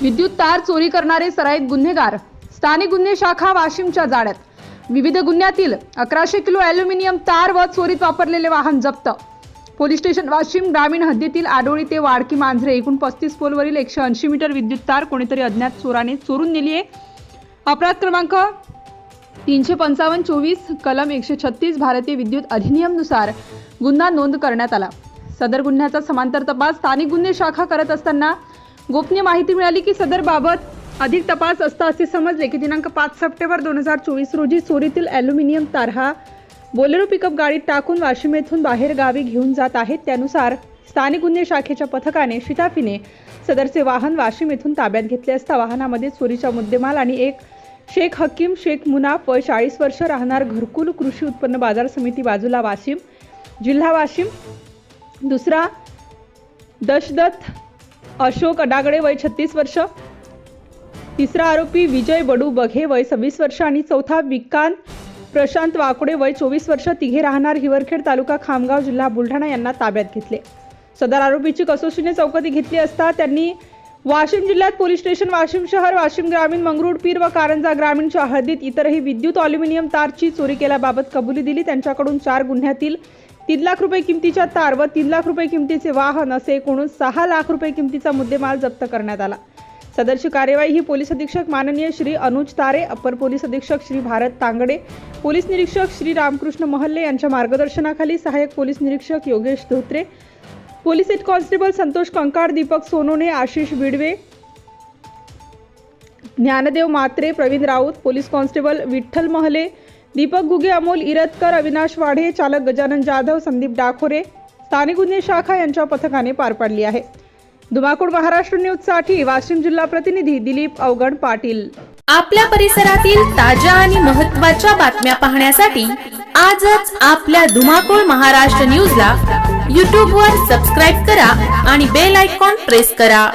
विद्युत तार चोरी करणारे सराईत गुन्हेगार. स्थानिक गुन्हे शाखा वाशिमच्या जाळ्यात. विविध गुन्ह्यातील अकराशे किलो अॅल्युमिनियम तार व चोरीत वापरलेले वाहन जप्त. पोलीस स्टेशन वाशिम ग्रामीण हद्दीतील आडोळी ते वाडकी मांजरे एकूण पस्तीस पोलवरील एकशे ऐंशी मीटर विद्युत तार कोणीतरी अज्ञात चोराने चोरून नेली आहे. अपराध क्रमांक तीनशे पंचावन्न चोवीस कलम एकशे छत्तीस भारतीय विद्युत अधिनियमनुसार गुन्हा नोंद करण्यात आला. सदर गुन्ह्याचा समांतर तपास स्थानिक गुन्हे शाखा करत असताना गोपनीय माहिती मिळाली की सदर बाबत अधिक तपास असता असे समजले की दिनांक पाच सप्टेंबर दोन हजार चोवीस रोजी चोरीतील ॲल्युमिनियम तारहा बोलेरो पिकअप गाडीत टाकून वाशिम येथून बाहेर गावी घेऊन जात आहेत. त्यानुसार स्थानिक गुन्हे शाखेच्या पथकाने शिताफीने सदरचे वाहन वाशिम येथून ताब्यात घेतले असता वाहनामध्ये चोरीचा मुद्देमाल आणि एक शेख हकीम शेख मुनाफ व चाळीस वर्ष राहणार घरकुल कृषी उत्पन्न बाजार समिती बाजूला वाशिम जिल्हा वाशिम दुसरा दशदत्त अशोक अडागडे वय छत्तीस वर्ष. तिसरा आरोपी विजय बडू बघे वय सव्वीस वर्ष आणि चौथा विकांत प्रशांत वाकडे वय चोवीस वर्ष. तिघे राहणार हिवरखेड तालुका खामगाव जिल्हा बुलढाणा यांना ताब्यात घेतले. सदर आरोपीची कसोशीने चौकशी घेतली असता त्यांनी वाशिम जिल्ह्यात पोलीस स्टेशन वाशिम शहर वाशिम ग्रामीण मंगरुळ पीर व कारंजा ग्रामीणच्या हद्दीत इतरही विद्युत अॅल्युमिनियम तारची चोरी केल्याबाबत कबुली दिली. त्यांच्याकडून चार गुन्ह्यातील तीन लाख रुपये किमतीच्या तार व तीन लाख रुपये किमतीचे वाहन असे एकूण सहा लाख रुपये किमतीचा मुद्देमाल जप्त करण्यात आला. सदरची कार्यवाही ही पोलीस अधीक्षक माननीय श्री अनुज तारे अपर पोलीस अधीक्षक श्री भारत तांगडे पोलीस निरीक्षक श्री रामकृष्ण महल्ले यांच्या मार्गदर्शनाखाली सहाय्यक पोलीस निरीक्षक Yogesh Dhotre police head constable Santosh Kankal Deepak Sonone Ashish Bidwe Dnyandev Matre Pravin Raut police constable Vitthal Mahale Deepak Guge Amol Iratkar Avinash Wadhe चालक गजानन जाधव संदीप डाखोरे स्थानिक गुन्हे शाखा यांच्या पथकाने पार पाडली आहे. धुमाकूळ महाराष्ट्र न्यूजसाठी वाशिम जिल्हा प्रतिनिधी दिलीप अवगण पाटील. आपल्या परिसरातील ताज्या आणि महत्त्वाच्या बातम्या पाहण्यासाठी आजच आपल्या धुमाकूळ महाराष्ट्र न्यूजला यूट्यूबवर सबस्क्राईब करा आणि बेल आयकॉन प्रेस करा.